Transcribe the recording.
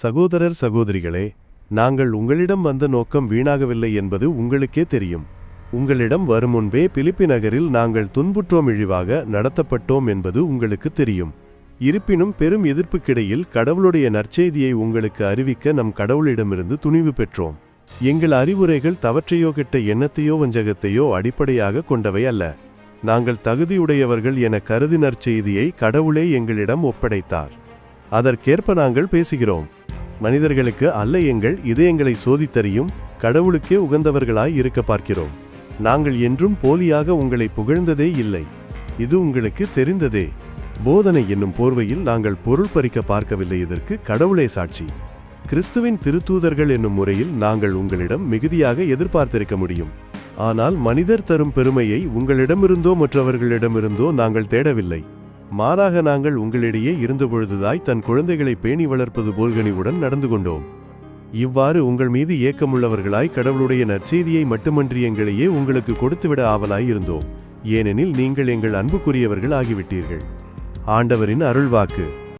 சகோதரர் சகோதரிகளே நாங்கள் உங்களிடம் வந்த நோக்கம் வீணாகவில்லை என்பது உங்களுக்கே தெரியும். உங்களிடம் வரும் முன்பே பிலிப்பி நகரில் நாங்கள் துன்புற்றோம் இழிவாக நடத்தப்பட்டோம் என்பது உங்களுக்கு தெரியும். இருப்பினும் பெரும் எதிர்ப்புக்கிடையில் கடவுளுடைய நற்செய்தியை உங்களுக்கு அறிவிக்க நம் கடவுளிடமிருந்து துணிவு பெற்றோம். எங்கள் அறிவுரைகள் தவற்றையோ கெட்ட எண்ணத்தையோ வஞ்சகத்தையோ அடிப்படையாக கொண்டவை அல்ல. நாங்கள் தகுதியுடையவர்கள் என கருதி நற்செய்தியை கடவுளே எங்களிடம் ஒப்படைத்தார். அதற்கேற்ப நாங்கள் பேசுகிறோம். மனிதர்களுக்கு அல்ல எங்கள் இதயங்களை சோதித்தறியும் கடவுளுக்கே உகந்தவர்களாய் இருக்க பார்க்கிறோம். நாங்கள் என்றும் போலியாக உங்களை புகழ்ந்ததே இல்லை. இது உங்களுக்கு தெரிந்ததே. போதனை என்னும் போர்வையில் நாங்கள் பொருள் பறிக்க பார்க்கவில்லை இதற்கு கடவுளே சாட்சி. கிறிஸ்துவின் திருத்தூதர்கள் என்னும் முறையில் நாங்கள் உங்களிடம் மிகுதியாக எதிர்பார்த்திருக்க முடியும். ஆனால் மனிதர் தரும் பெருமையை உங்களிடமிருந்தோ மற்றவர்களிடமிருந்தோ நாங்கள் தேடவில்லை. மாறாக நாங்கள் உங்களிடையே இருந்தபொழுதுதாய் தன் குழந்தைகளை பேணி வளர்ப்பது போல்கனிவுடன் நடந்து கொண்டோம். இவ்வாறு உங்கள் மீது ஏக்கமுள்ளவர்களாய் கடவுளுடைய நற்செய்தியை மட்டுமன்றி எங்களையே உங்களுக்கு கொடுத்துவிட ஆவலாய் இருந்தோம். ஏனெனில் நீங்கள் எங்கள் அன்புக்குரியவர்கள் ஆகிவிட்டீர்கள். ஆண்டவரின் அருள்வாக்கு.